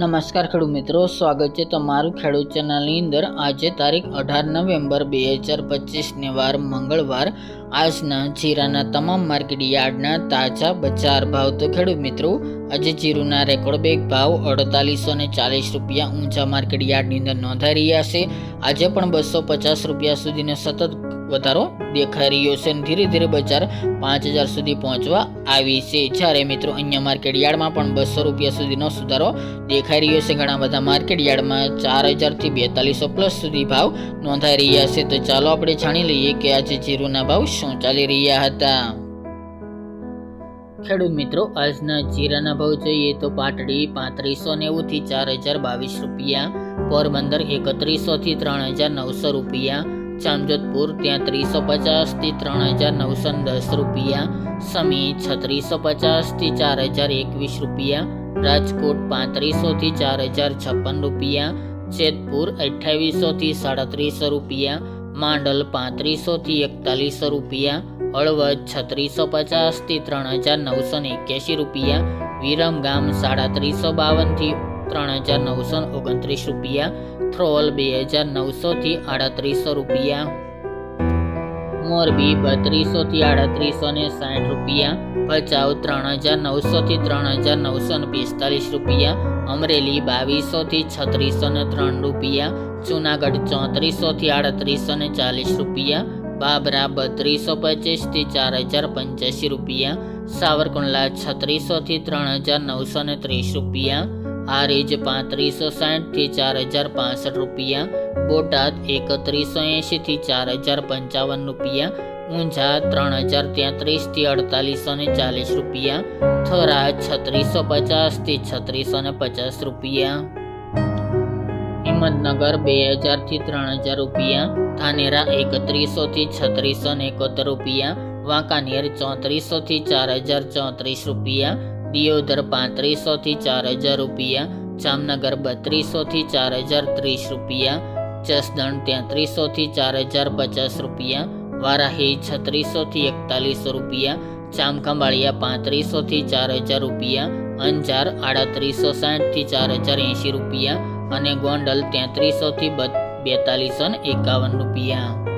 નમસ્કાર ખેડૂત મિત્રો, સ્વાગત છે તમારું ખેડૂત ચેનલની અંદર. આજે તારીખ અઢાર નવેમ્બર બે હજાર પચીસને વાર મંગળવાર. આજના જીરાના તમામ માર્કેટ યાર્ડના તાજા બજાર ભાવ તો ખેડૂત મિત્રો આજે જીરુના રેકોર્ડ બેગ ભાવ અડતાલીસો ને ચાલીસ રૂપિયા ઊંચા માર્કેટ યાર્ડની અંદર નોંધાઈ રહ્યા છે. આજે પણ બસો પચાસ રૂપિયા સુધીનો સતત વધારો દેખાઈ રહ્યો છે અને ધીરે ધીરે બજાર પાંચ હજાર સુધી પહોંચવા આવી છે. જ્યારે મિત્રો અન્ય માર્કેટ યાર્ડમાં પણ બસો રૂપિયા સુધીનો સુધારો દેખાઈ રહ્યો છે. ઘણા બધા માર્કેટ યાર્ડમાં ચાર હજારથી બેતાલીસો પ્લસ સુધી ભાવ નોંધાઈ રહ્યા છે. તો ચાલો આપણે જાણી લઈએ કે આજે જીરુના ભાવ શું ચાલી રહ્યા હતા. ખેડૂત મિત્રો, આજના જીરાના ભાવ જોઈએ તો પાટડી પાંત્રીસો નેવુંથી ચાર હજાર બાવીસ રૂપિયા, પોરબંદર એકત્રીસો થી ત્રણ હજાર નવસો રૂપિયા ચામજોધપુર ત્યાં ત્રીસો પચાસથી ત્રણ હજાર નવસો દસ રૂપિયા, સમી છત્રીસો પચાસથી ચાર હજાર એકવીસ રૂપિયા, રાજકોટ પાંત્રીસોથી ચાર હજાર છપ્પન રૂપિયા, જેતપુર અઠ્યાવીસોથી સાડત્રીસો રૂપિયા, માંડલ પાંત્રીસોથી એકતાલીસો રૂપિયા હળવદ છત્રીસો પચાસથી ત્રણ હજાર નવસો ને એક્યાસી રૂપિયા વિરમગામ સાડત્રીસો બાવનથી ત્રણ હજાર નવસો ઓગણત્રીસ રૂપિયા, થ્રોલ બે હજાર નવસોથી આડત્રીસો રૂપિયા, મોરબી બત્રીસોથી આડત્રીસો ને સાઠ રૂપિયા, ભચાઉ ત્રણ હજાર નવસોથી ત્રણ હજાર નવસો ને પિસ્તાલીસ રૂપિયા, અમરેલી બાવીસોથી છત્રીસો ને ત્રણ રૂપિયા, જુનાગઢ ચોત્રીસોથી આડત્રીસો ને ચાલીસ રૂપિયા બાબરા બત્રીસો પચીસથી ચાર હજાર પંચ્યાસી રૂપિયા, સાવરકુંડલા છત્રીસોથી ત્રણ હજાર નવસો ને ત્રીસ રૂપિયા, હારીજ પાંત્રીસો સાઠથી ચાર હજાર પાસઠ રૂપિયા, બોટાદ એકત્રીસો એંશીથી ચાર હજાર પંચાવન રૂપિયા, ઊંઝા ત્રણ હજાર તેત્રીસથી અડતાલીસો ને ચાલીસ રૂપિયા, થરા છત્રીસો પચાસથી છત્રીસો ને પચાસ રૂપિયા. હિંમતનગર બે હજારથી ત્રણ હજાર રૂપિયા, ધાનેરા એકત્રીસોથી છત્રીસો ને એકોતેર રૂપિયા, વાંકાનેર ચોત્રીસોથી ચાર હજાર ચોત્રીસ રૂપિયા, દિયોદર પાંત્રીસોથી ચાર હજાર રૂપિયા, જામનગર બત્રીસોથી ચાર હજાર ત્રીસ રૂપિયા, જસદણ તેત્રીસોથી ચાર હજાર પચાસ રૂપિયા, વારાહી છત્રીસોથી એકતાલીસો રૂપિયા, જામખંભાળિયા પાંત્રીસોથી ચાર હજાર રૂપિયા, અંજાર આડત્રીસો સાઠથી ચાર હજાર એંશી રૂપિયા અને ગોંડલ તેત્રીસોથી બેતાલીસો ને એકાવન રૂપિયા.